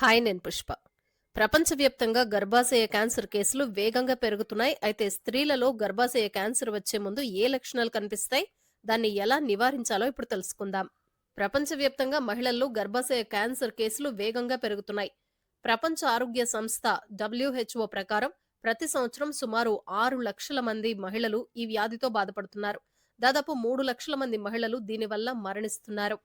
Hi నేను పుష్ప. ప్రపంచవ్యాప్తంగా గర్భాశయ క్యాన్సర్ కేసులు వేగంగా పెరుగుతున్నాయి. అయితే స్త్రీలలో గర్భాశయ క్యాన్సర్ వచ్చే ముందు ఏ లక్షణాలు కనిపిస్తాయి? దాన్ని ఎలా నివారించాలో ఇప్పుడు తెలుసుకుందాం. ప్రపంచవ్యాప్తంగా మహిళల్లో గర్భాశయ క్యాన్సర్ కేసులు వేగంగా పెరుగుతున్నాయి. ప్రపంచ ఆరోగ్య సంస్థ డబ్ల్యూహెచ్ఓ ప్రకారం ప్రతి సంవత్సరం సుమారు ఆరు లక్షల మంది మహిళలు ఈ వ్యాధితో బాధపడుతున్నారు. దాదాపు మూడు లక్షల మంది మహిళలు దీనివల్ల మరణిస్తున్నారు.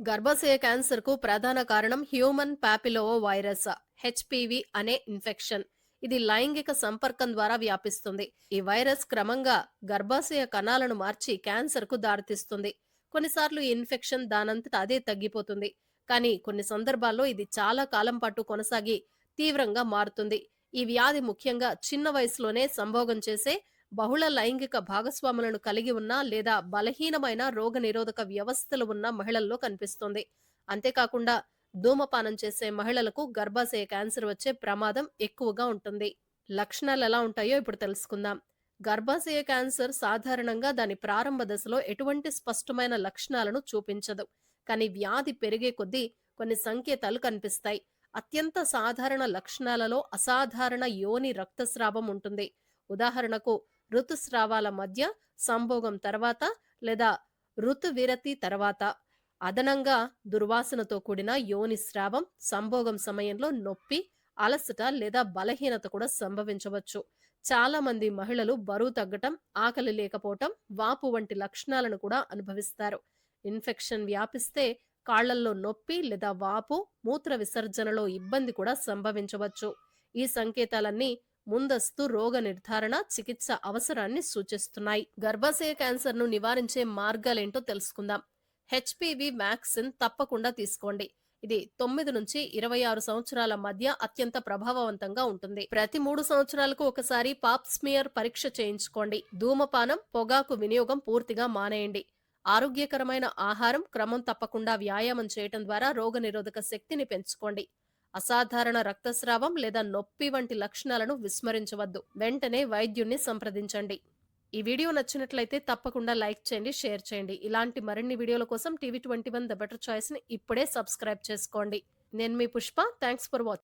గర్భాశయ క్యాన్సర్కు ప్రధాన కారణం హ్యూమన్ ప్యాపిలోవో వైరస్ హెచ్పివి అనే ఇన్ఫెక్షన్. ఇది లైంగిక సంపర్కం ద్వారా వ్యాపిస్తుంది. ఈ వైరస్ క్రమంగా గర్భాశయ కణాలను మార్చి క్యాన్సర్కు దారితీస్తుంది. కొన్నిసార్లు ఈ ఇన్ఫెక్షన్ దానంతట అదే తగ్గిపోతుంది. కానీ కొన్ని సందర్భాల్లో ఇది చాలా కాలం పాటు కొనసాగి తీవ్రంగా మారుతుంది. ఈ వ్యాధి ముఖ్యంగా చిన్న వయసులోనే సంభోగం చేసే బహుళ లైంగిక భాగస్వాములను కలిగి ఉన్న లేదా బలహీనమైన రోగనిరోధక వ్యవస్థలు ఉన్న మహిళల్లో కనిపిస్తుంది. అంతేకాకుండా ధూమపానం చేసే మహిళలకు గర్భాశయ క్యాన్సర్ వచ్చే ప్రమాదం ఎక్కువగా ఉంటుంది. లక్షణాలు ఎలా ఉంటాయో ఇప్పుడు తెలుసుకుందాం. గర్భాశయ క్యాన్సర్ సాధారణంగా దాని ప్రారంభ దశలో ఎటువంటి స్పష్టమైన లక్షణాలను చూపించదు. కానీ వ్యాధి పెరిగే కొద్దీ కొన్ని సంకేతాలు కనిపిస్తాయి. అత్యంత సాధారణ లక్షణాలలో అసాధారణ యోని రక్తస్రావం ఉంటుంది. ఉదాహరణకు ఋతుస్రావాల మధ్య సంభోగం తర్వాత లేదా ఋతువిరతి తర్వాత. అదనంగా దుర్వాసనతో కూడిన యోని స్రావం సంభోగం సమయంలో నొప్పి అలసట లేదా బలహీనత కూడా సంభవించవచ్చు. చాలా మంది మహిళలు బరువు తగ్గటం ఆకలి లేకపోవటం వాపు వంటి లక్షణాలను కూడా అనుభవిస్తారు. ఇన్ఫెక్షన్ వ్యాపిస్తే కాళ్ళల్లో నొప్పి లేదా వాపు మూత్ర విసర్జనలో ఇబ్బంది కూడా సంభవించవచ్చు. ఈ సంకేతాలన్నీ ముందస్తు రోగ నిర్ధారణ చికిత్స అవసరాన్ని సూచిస్తున్నాయి. గర్భాశయ క్యాన్సర్ను నివారించే మార్గాలేంటో తెలుసుకుందాం. హెచ్పివి వ్యాక్సిన్ తప్పకుండా తీసుకోండి. ఇది తొమ్మిది నుంచి ఇరవై ఆరు సంవత్సరాల మధ్య అత్యంత ప్రభావవంతంగా ఉంటుంది. ప్రతి మూడు సంవత్సరాలకు ఒకసారి పాప్ స్మియర్ పరీక్ష చేయించుకోండి. ధూమపానం పొగాకు వినియోగం పూర్తిగా మానేయండి. ఆరోగ్యకరమైన ఆహారం క్రమం తప్పకుండా వ్యాయామం చేయటం ద్వారా రోగనిరోధక శక్తిని పెంచుకోండి. అసాధారణ రక్తస్రావం లేదా నొప్పి వంటి లక్షణాలను విస్మరించవద్దు. వెంటనే వైద్యుణ్ణి సంప్రదించండి. ఈ వీడియో నచ్చినట్లయితే తప్పకుండా లైక్ చేయండి షేర్ చేయండి. ఇలాంటి మరిన్ని వీడియోల కోసం TV twenty one the better చాయిస్ని ఇప్పుడే సబ్స్క్రైబ్ చేసుకోండి. నేను మీ పుష్ప. Thanks for watching